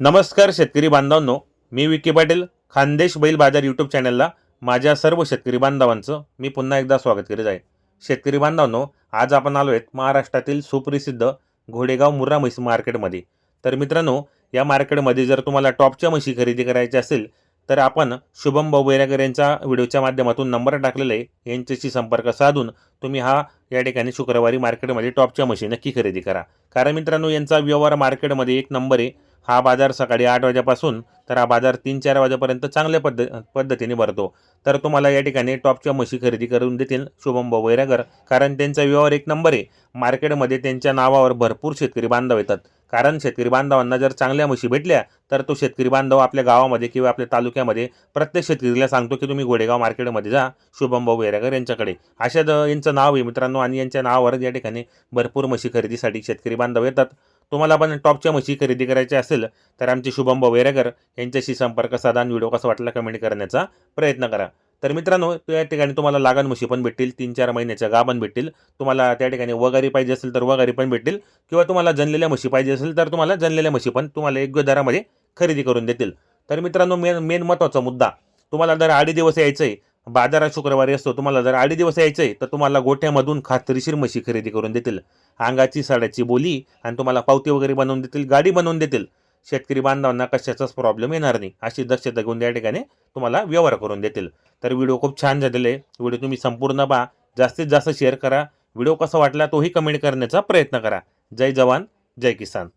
नमस्कार शेतकरी बांधवांनो मी विकी पाटील खानदेश बैल बाजार यूट्यूब चॅनलला माझ्या सर्व शेतकरी बांधवांचं मी पुन्हा एकदा स्वागत करीत आहे. शेतकरी बांधवांनो आज आपण आलो आहेत महाराष्ट्रातील सुप्रसिद्ध घोडेगाव मुर्रा म्हैस मार्केटमध्ये. तर मित्रांनो या मार्केटमध्ये जर तुम्हाला टॉपच्या म्हशी खरेदी करायची असेल तर आपण शुभम भाऊ बैरागर यांच्या व्हिडिओच्या माध्यमातून नंबर टाकलेला आहे. यांच्याशी संपर्क साधून तुम्ही हा या ठिकाणी शुक्रवारी मार्केटमध्ये टॉपच्या म्हशी नक्की खरेदी करा. कारण मित्रांनो यांचा व्यवहार मार्केटमध्ये एक नंबर आहे. हा बाजार सकाळी आठ वाजेपासून तर हा बाजार तीन चार वाजेपर्यंत चांगल्या पद्ध पद्धतीने भरतो. तर तुम्हाला या ठिकाणी टॉपच्या म्हशी खरेदी करून देतील शुभम वैरागर कारण त्यांचा व्यवहार एक नंबर आहे. मार्केटमध्ये त्यांच्या नावावर भरपूर शेतकरी बांधव येतात. कारण शेतकरी बांधवांना जर चांगल्या म्हशी भेटल्या तर तो शेतकरी बांधव आपल्या गावामध्ये किंवा आपल्या तालुक्यामध्ये प्रत्येक शेतकरीला सांगतो की तुम्ही गोडेगाव मार्केटमध्ये जा शुभम भाऊ यांच्याकडे. अशा द- यांचं नाव आहे मित्रांनो आणि यांच्या नावावर या ठिकाणी भरपूर म्हशी खरेदीसाठी शेतकरी बांधव येतात. तुम्हाला पण टॉपच्या म्हशी खरेदी करायची असेल तर आमचे शुभम भाऊ यांच्याशी संपर्क साधा आणि व्हिडिओ कसा वाटला कमेंट करण्याचा प्रयत्न करा. तर मित्रांनो त्या ठिकाणी तुम्हाला लागण म्हशी पण भेटतील तीन चार महिन्याच्या गाभण भेटतील. तुम्हाला त्या ठिकाणी वगारी पाहिजे असेल तर वगारी पण भेटतील किंवा तुम्हाला जनलेल्या म्हशी पाहिजे असेल तर तुम्हाला जनलेल्या म्हशी पण तुम्हाला योग्य दरामध्ये खरेदी करून देतील. तर मित्रांनो मेन मेन महत्त्वाचा मुद्दा तुम्हाला जर आडी दिवस यायचं आहे बाजारात शुक्रवारी असतो तुम्हाला जर आडी दिवस यायचं आहे तर तुम्हाला गोठ्यामधून खात्रीशीर म्हशी खरेदी करून देतील. अंगाची साड्याची बोली आणि तुम्हाला पावती वगैरे बनवून देतील गाडी बनवून देतील. शेतकरी बांधवांना कशाचाच प्रॉब्लेम येणार नाही. अशी दक्षता घेऊन त्या ठिकाणी तुम्हाला व्यवहार करून देतील. तर व्हिडिओ खूप छान झालेले आहे. व्हिडिओ तुम्ही संपूर्ण पहा. जास्तीत जास्त शेअर करा. व्हिडिओ कसा वाटला तोही कमेंट करण्याचा प्रयत्न करा. जय जवान जय किसान.